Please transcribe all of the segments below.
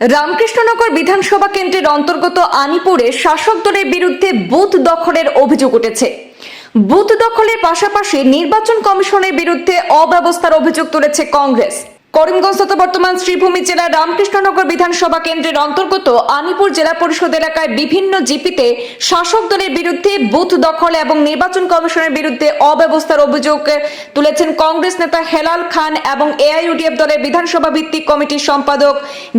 রামকৃষ্ণনগর বিধানসভা কেন্দ্রের অন্তর্গত আনিপুরে শাসক দলের বিরুদ্ধে বুথ দখলের অভিযোগ উঠেছে। বুথ দখলের পাশাপাশি নির্বাচন কমিশনের বিরুদ্ধে অব্যবস্থার অভিযোগ তুলেছে কংগ্রেস। করিমগঞ্জ তথা বর্তমান শ্রীভূমি জেলার রামকৃষ্ণনগর বিধানসভা কেন্দ্রের অন্তর্গত আনিপুর জেলা পরিষদ এলাকায় বিভিন্ন জিপিতে শাসক দলের বিরুদ্ধে বুথ দখল এবং নির্বাচন কমিশনের বিরুদ্ধে অব্যবস্থার অভিযোগ তুলেছেন কংগ্রেস নেতা হেলাল খান এবং এআইইউডিএফ দলের বিধানসভা ভিত্তিক কমিটির সম্পাদক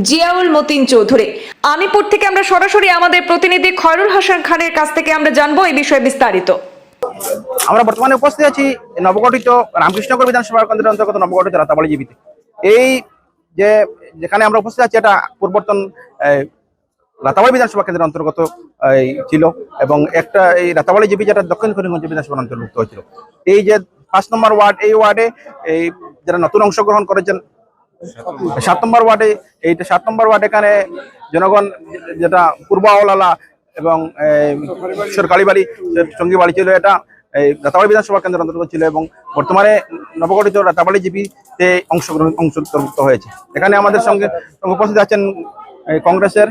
জিয়াউল মতিন চৌধুরী। আনিপুর থেকে আমরা সরাসরি আমাদের প্রতিনিধি খয়রুল হাসান খানের কাছ থেকে আমরা জানব এই বিষয়ে বিস্তারিত। আমরা বর্তমানে উপস্থিত আছি নবগঠিত রামকৃষ্ণনগর বিধানসভা কেন্দ্রের অন্তর্গত নবগঠিত রাতাবাড়ি জীবিতে এই যে যেখানে আমরা উপস্থিত আছি এটা পূর্বর্তন এই, রাতাবাড়ি বিধানসভা কেন্দ্রের অন্তর্গত ছিল এবং একটা এই রাতাবাড়ি জিপি যেটা দক্ষিণ করিমগঞ্জ বিধানসভার অন্তর্ভুক্ত হয়েছিল। এই যে পাঁচ নম্বর ওয়ার্ড এই ওয়ার্ডে এই যারা নতুন অংশগ্রহণ করেছেন সাত নম্বর ওয়ার্ডে এইটা সাত নম্বর ওয়ার্ড এখানে জনগণ যেটা পূর্ব আওলালা এবং সরকারি বাড়ি সঙ্গী বাড়ি ছিল এটা এই রাতাবাড়ি বিধানসভা কেন্দ্রের অন্তর্গত ছিল এবং বর্তমানে নবগঠিত রাতাবাড়ি জিপিতে অংশগ্রহণ অন্তর্ভুক্ত হয়েছে। এখানে আমাদের সঙ্গে উপস্থিত আছেন কংগ্রেসের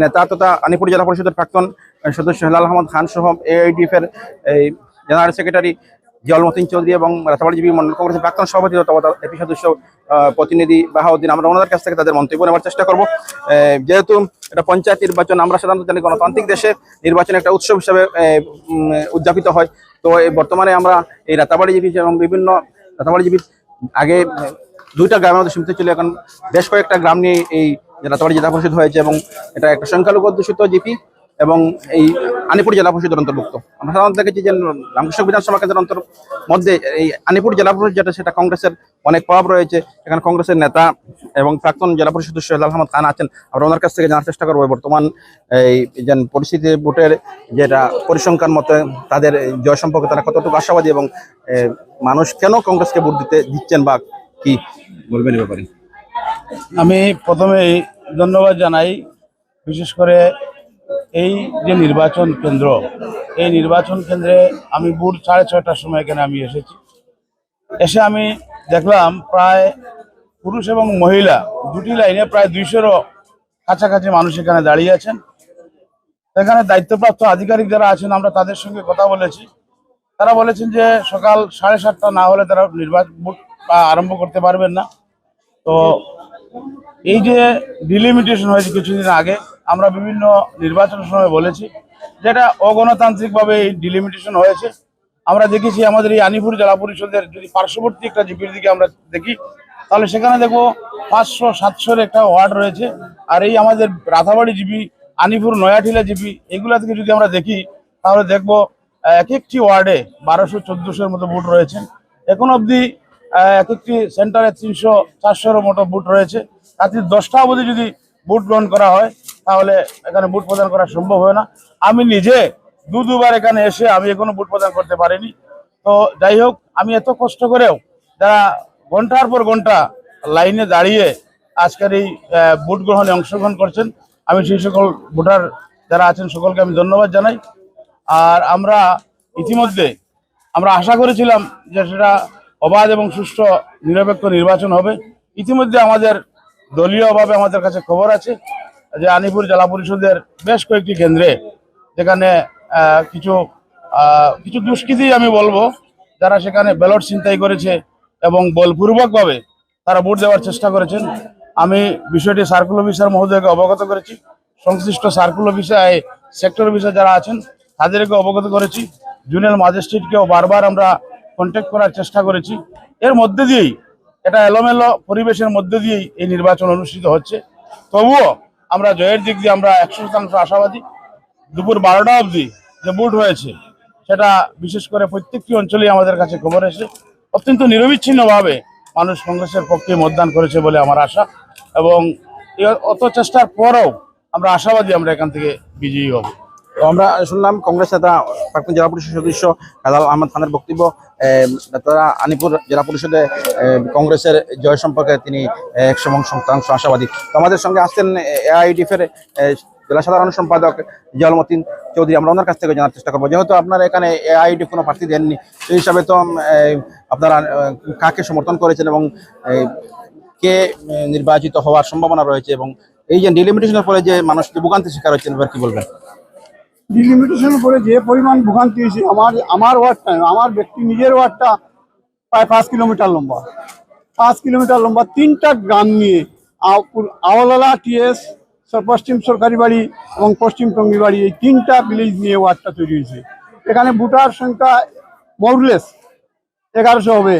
নেতা তথা আনিপুর জেলা পরিষদের প্রাক্তন সদস্য হেলাল আহমদ খান সহ এআইডিএফ এর এই জেনারেল সেক্রেটারি জিয়াউল মতিন চৌধুরী এবং রাতাবাড়ি জীবী মন্ডল কংগ্রেসের প্রাক্তন সভাপতি তথা এপি সদস্য প্রতিনিধি বাহাউদ্দিন। আমরা ওনাদের কাছ থেকে তাদের মন্তব্য নেওয়ার চেষ্টা করব। যেহেতু এটা পঞ্চায়েত নির্বাচন, আমরা সাধারণত জানি গণতান্ত্রিক দেশে নির্বাচন একটা উৎসব হিসাবে উদযাপিত হয়। তো বর্তমানে আমরা এই রাতাবাড়ি জীবী এবং বিভিন্ন রাতাবাড়ি জীবীর আগে দুইটা গ্রামের মধ্যে সীমিত ছিল। এখন বেশ কয়েকটা গ্রাম নিয়ে এই রাতাবাড়ি জেলা পরিষদ হয়েছে এবং এটা একটা সংখ্যালঘু অধ্যুষিত জিপি। এবং এই আনিপুর জেলা পরিষদের অন্তর্ভুক্ত। আমরা সাধারণত দেখেছি যে রামকৃষ্ণ বিধানসভা কেন্দ্রের অন্তর মধ্যে এই আনিপুর জেলা পরিষদ যেটা, সেটা কংগ্রেসের অনেক প্রভাব রয়েছে। এখানে কংগ্রেসের নেতা এবং প্রাক্তন জেলা পরিষদ হেলাল আহমদ খান আছেন। আমরা ওনার কাছ থেকে জানার চেষ্টা করব বর্তমান এই যে পরিস্থিতি ভোটের যেটা পরিসংখ্যান মতে তাদের জয় সম্পর্কে তারা কতটুকু আশাবাদী এবং মানুষ কেন কংগ্রেসকে ভোট দিতে দিচ্ছেন বা কি বলবেন ব্যাপারে? আমি প্রথমেই ধন্যবাদ জানাই, বিশেষ করে এই যে নির্বাচন কেন্দ্র, এই নির্বাচন কেন্দ্রে আমি ভোর সাড়ে ছয়টার সময় এখানে আমি এসেছি। এসে আমি দেখলাম প্রায় পুরুষ এবং মহিলা দুটি লাইনে প্রায় দুইশোরও কাছাকাছি মানুষ এখানে দাঁড়িয়ে আছেন। এখানে দায়িত্বপ্রাপ্ত আধিকারিক যারা আছেন, আমরা তাদের সঙ্গে কথা বলেছি। তারা বলেছেন যে সকাল সাড়ে সাতটা না হলে তারা নির্বাচন আরম্ভ করতে পারবেন না। তো এই যে ডিলিমিটেশন হয়েছে কিছুদিন আগে আমরা বিভিন্ন নির্বাচনের সময় বলেছি, যেটা অগণতান্ত্রিকভাবে এই ডিলিমিটেশন হয়েছে। আমরা দেখেছি আমাদের এই আনিপুর জেলা পরিষদের যদি পার্শ্ববর্তী একটা জিপির দিকে আমরা দেখি, তাহলে সেখানে দেখব পাঁচশো, সাতশোর একটা ওয়ার্ড রয়েছে। আর এই আমাদের রাধাবাড়ি জিপি, আনিপুর নয়াটিলা জিপি, এগুলা থেকে যদি আমরা দেখি, তাহলে দেখব এক একটি ওয়ার্ডে বারোশো, চোদ্দোশোর মতো বুট রয়েছে। এখন অবধি এক একটি সেন্টারে তিনশো চারশোর মতো বুট রয়েছে। রাত্রি দশটা অবধি যদি বুট গ্রহণ করা হয় তাহলে এখানে বুট প্রদান করা সম্ভব হয় না। আমি নিজে দু দুবার এখানে এসে আমি এখনও বুট প্রদান করতে পারিনি। তো যাই হোক, আমি এত কষ্ট করেও যারা ঘণ্টার পর ঘণ্টা লাইনে দাঁড়িয়ে আজকের এই ভোট গ্রহণে অংশগ্রহণ করছেন, আমি সেই সকল ভোটার যারা আছেন সকলকে আমি ধন্যবাদ জানাই। আর আমরা ইতিমধ্যে, আমরা আশা করেছিলাম যে সেটা অবাধ এবং সুষ্ঠু নিরপেক্ষ নির্বাচন হবে। ইতিমধ্যে আমাদের দলীয়ভাবে আমাদের কাছে খবর আছে। যে আনিপুর জেলা পরিষদের বেশ কয়েকটি কেন্দ্রে যেখানে কিছু কিছু দুষ্কৃতী আমি বলব, যারা সেখানে ব্যালট ছিনতাই করেছে এবং বলপূর্বকভাবে তারা ভোট দেওয়ার চেষ্টা করেছেন। আমি বিষয়টি সার্কুল অফিসার মহোদয়কে অবগত করেছি। সংশ্লিষ্ট সার্কুল অফিসার সেক্টর অফিসার যারা আছেন, তাদেরকে অবগত করেছি। জুনিয়র ম্যাজিস্ট্রেটকেও বারবার আমরা কন্ট্যাক্ট করার চেষ্টা করেছি। এর মধ্যে দিয়েই, এটা এলোমেলো পরিবেশের মধ্যে দিয়েই এই নির্বাচন অনুষ্ঠিত হচ্ছে। তবুও আমরা জয়ের দিক দিয়ে আমরা একশো শতাংশ আশাবাদী। দুপুর বারোটা অবধি যে বুট হয়েছে, সেটা বিশেষ করে প্রত্যেকটি অঞ্চলেই আমাদের কাছে খবর এসে অত্যন্ত নিরবিচ্ছিন্নভাবে মানুষ কংগ্রেসের পক্ষে মতদান করেছে বলে আমার আশা। এবং অত চেষ্টার পরেও আমরা আশাবাদী আমরা এখান থেকে বিজয়ী হব। আমরা শুনলাম কংগ্রেস নেতা প্রাক্তন জেলা পরিষদ সদস্য হেলাল আহমদ খানের বক্তব্য তারা আনিপুর জেলা পরিষদে কংগ্রেসের জয় সম্পর্কে তিনি একশো শতাংশ আশাবাদী। তো আমাদের সঙ্গে আসছেন এআইডিএফ এর এ, জেলা সাধারণ সম্পাদক জিয়াউল মতিন চৌধুরী। আমরা ওনার কাছ থেকে জানার চেষ্টা করব। যেহেতু আপনারা এখানে এআইডিএফ কোনো প্রার্থী দেননি সেই হিসাবে তো আপনারা কাকে সমর্থন করেছেন এবং কে নির্বাচিত হওয়ার সম্ভাবনা রয়েছে এবং এই যে ডিলিমিটেশনের ফলে যে মানুষ ভোগান্তি শিকার হচ্ছেন এবার কি বলবেন? ডিলিমিটেশনের পরে যে পরিমাণ ভোগান্তি হয়েছে, আমার আমার ওয়ার্ডটা আমার ব্যক্তি নিজের ওয়ার্ডটা প্রায় পাঁচ কিলোমিটার লম্বা। পাঁচ কিলোমিটার লম্বা তিনটা গ্রাম নিয়ে আও- আওলালা, টিএস পশ্চিম সরকারি বাড়ি এবং পশ্চিম টঙ্গি বাড়ি এই তিনটা ভিলেজ নিয়ে ওয়ার্ডটা তৈরি হয়েছে। এখানে ভোটার সংখ্যা মরলেস এগারোশো হবে।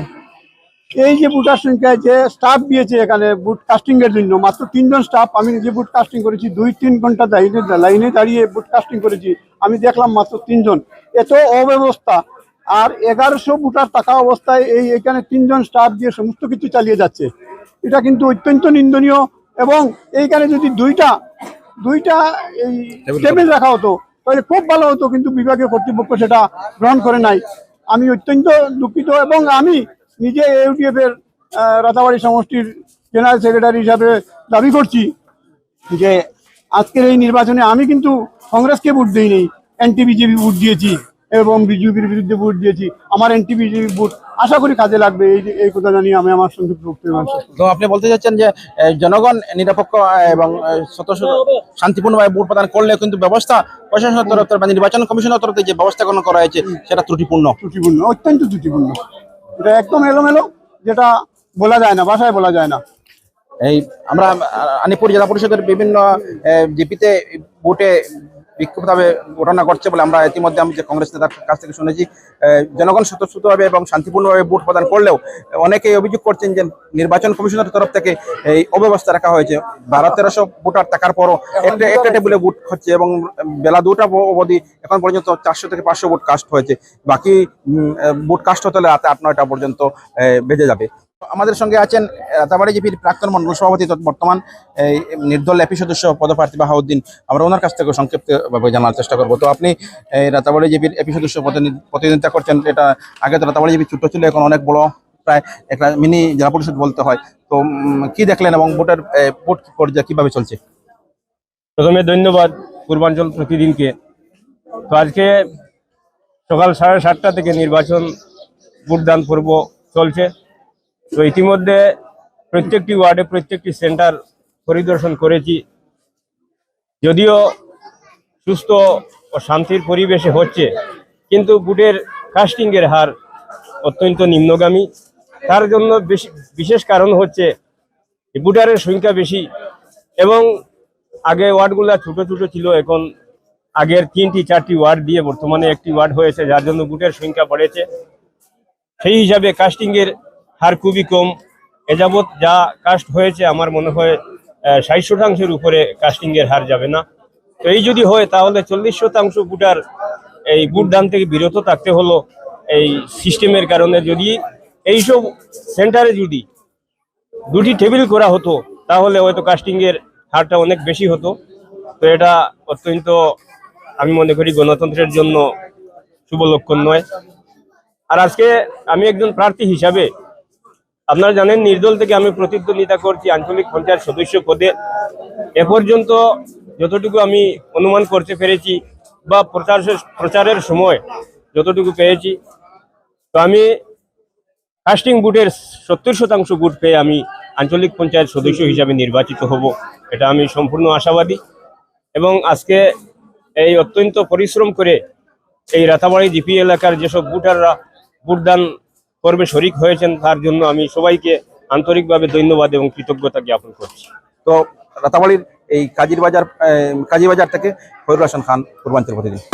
এই যে ভোটার সংখ্যায় যে স্টাফ দিয়েছে এখানে বুট কাস্টিং এর জন্য মাত্র তিনজন স্টাফ আমি নিজে বুট কাস্টিং করেছি দুই তিন ঘণ্টা লাইনে লাইনে দাঁড়িয়ে বুট কাস্টিং করেছি আমি দেখলাম মাত্র তিনজন। এত অব্যবস্থা আর এগারোশো বুটার থাকা অবস্থায় এই এখানে তিনজন স্টাফ দিয়ে সমস্ত কিছু চালিয়ে যাচ্ছে। এটা কিন্তু অত্যন্ত নিন্দনীয় এবং এইখানে যদি দুইটা দুইটা এই টেবিল রাখা হতো তাহলে খুব ভালো হতো কিন্তু বিভাগীয় কর্তৃপক্ষ সেটা গ্রহণ করে নাই। আমি অত্যন্ত দুঃখিত এবং আমি নিজে ইউটিএফ এর আহ, রাতাবাড়ি সমষ্টির জেনারেল সেক্রেটারি হিসাবে দাবি করছি যে আজকের এই নির্বাচনে আমি কিন্তু কংগ্রেসকে ভোট দিই দিইনি এনটি বিজেপি ভোট দিয়েছি এবং বিজেপির বিরুদ্ধে ভোট দিয়েছি। আমার এনটি বিজেপি ভোট আশা করি কাজে লাগবে এই এই কথা জানিয়ে আমি আমার শেষ তো আপনি বলতে চাচ্ছেন যে জনগণ নিরপেক্ষ এবং স্বতঃ শান্তিপূর্ণভাবে ভোট প্রদান করলে কিন্তু ব্যবস্থা প্রশাসনের তরফ থেকে বা নির্বাচন কমিশনের তরফ থেকে যে ব্যবস্থা গ্রহণ করা হয়েছে সেটা ত্রুটিপূর্ণ। ত্রুটিপূর্ণ অত্যন্ত ত্রুটিপূর্ণ। এটা একদম এলোমেলো, যেটা বলা যায় না বাসায় বলা যায় না। এই আমরা আনিপুর জেলা পরিষদের বিভিন্ন জিপিতে ভোটে বিক্ষুব্ধভাবে ঘটনা ঘটছে বলে আমরা ইতিমধ্যে আমি যে কংগ্রেস নেতার কাছ থেকে শুনেছি জনগণ স্বতঃস্ফূর্তভাবে এবং শান্তিপূর্ণভাবে ভোট প্রদান করলেও অনেকেই অভিযোগ করছেন যে নির্বাচন কমিশনের তরফ থেকে এই অব্যবস্থা রাখা হয়েছে। বারো, তেরোশো ভোটার থাকার পরও একটা একটা টেবিলে ভোট হচ্ছে এবং বেলা দুটা অবধি এখন পর্যন্ত চারশো থেকে পাঁচশো ভোট কাস্ট হয়েছে। বাকি ভোট কাস্ট হতে হলে রাতে আট, নয়টা পর্যন্ত বেজে যাবে। আমাদের সঙ্গে আছেন রাতাবাড়ি জিপির প্রাক্তন মন্ডল সভাপতি বর্তমান, এই নির্দল এপি সদস্য পদপ্রার্থী বাহাউদ্দিন, আমরা ওনার কাছ থেকে সংক্ষিপ্তভাবে জানার চেষ্টা করব। তো আপনি, এই রাতাবাড়ি জিপির এপি সদস্য প্রতিনি- প্রতিনিধিত্ব করছেন, এটা আগে তো রাতাবাড়ি জিপি ছোট ছিল, এখন অনেক বড়, প্রায় একটা মিনি জেলা পরিষদ বলতে হয়। তো কি দেখলেন এবং ভোটের ভোট পর্যায়ে কীভাবে চলছে? প্রথমে ধন্যবাদ পূর্বাঞ্চল প্রতিদিনকে। তো আজকে সকাল সাড়ে সাতটা থেকে নির্বাচন ভোটদান পর্ব চলছে। তো ইতিমধ্যে প্রত্যেকটি ওয়ার্ডে প্রত্যেকটি সেন্টার পরিদর্শন করেছি। যদিও সুস্থ ও শান্তির পরিবেশে হচ্ছে, কিন্তু বুটের কাস্টিংয়ের হার অত্যন্ত নিম্নগামী। তার জন্য বেশি বিশেষ কারণ হচ্ছে বুটারের সংখ্যা বেশি এবং আগে ওয়ার্ডগুলো ছোট ছোট ছিল, এখন আগের তিনটি, চারটি ওয়ার্ড দিয়ে বর্তমানে একটি ওয়ার্ড হয়েছে, যার জন্য বুটের সংখ্যা বাড়েছে। সেই হিসাবে কাস্টিংয়ের হার খুবই কম। এ যাবৎ যা কাস্ট হয়েছে, আমার মনে হয় ষাট শতাংশের উপরে কাস্টিংয়ের হার যাবে না। তো এই যদি হয়, তাহলে চল্লিশ শতাংশ বুটার এই বুট দান থেকে বিরত থাকতে হলো এই সিস্টেমের কারণে। যদি এইসব সেন্টারে যদি দুটি টেবিল করা হতো, তাহলে হয়তো কাস্টিংয়ের হারটা অনেক বেশি হতো। তো এটা অত্যন্ত, আমি মনে করি, গণতন্ত্রের জন্য শুভ লক্ষণ নয়। আর আজকে আমি একজন প্রার্থী হিসাবে আপনারা জানেন, নির্দল থেকে আমি প্রতিদ্বন্দ্বিতা করছি আঞ্চলিক পঞ্চায়েত সদস্য পদে। এ পর্যন্ত যতটুকু আমি অনুমান করতে পেরেছি বা প্রচার প্রচারের সময় যতটুকু পেয়েছি, তো আমি কাস্টিং বুটের সত্তর শতাংশ বুট পেয়ে আমি আঞ্চলিক পঞ্চায়েত সদস্য হিসাবে নির্বাচিত হব, এটা আমি সম্পূর্ণ আশাবাদী। এবং আজকে এই অত্যন্ত পরিশ্রম করে এই রাতাবাড়ি জিপি এলাকার যেসব বুটাররা ভোটদান পর্বে শরিক হয়েছেন তার জন্য আমি সবাইকে আন্তরিকভাবে ধন্যবাদ এবং কৃতজ্ঞতা জ্ঞাপন করছি। তো রাতাবাড়ির এই কাজির বাজার আহ, কাজী বাজার থেকে ফয়রুল হাসান খান পূর্বাঞ্চল প্রতিনিধি।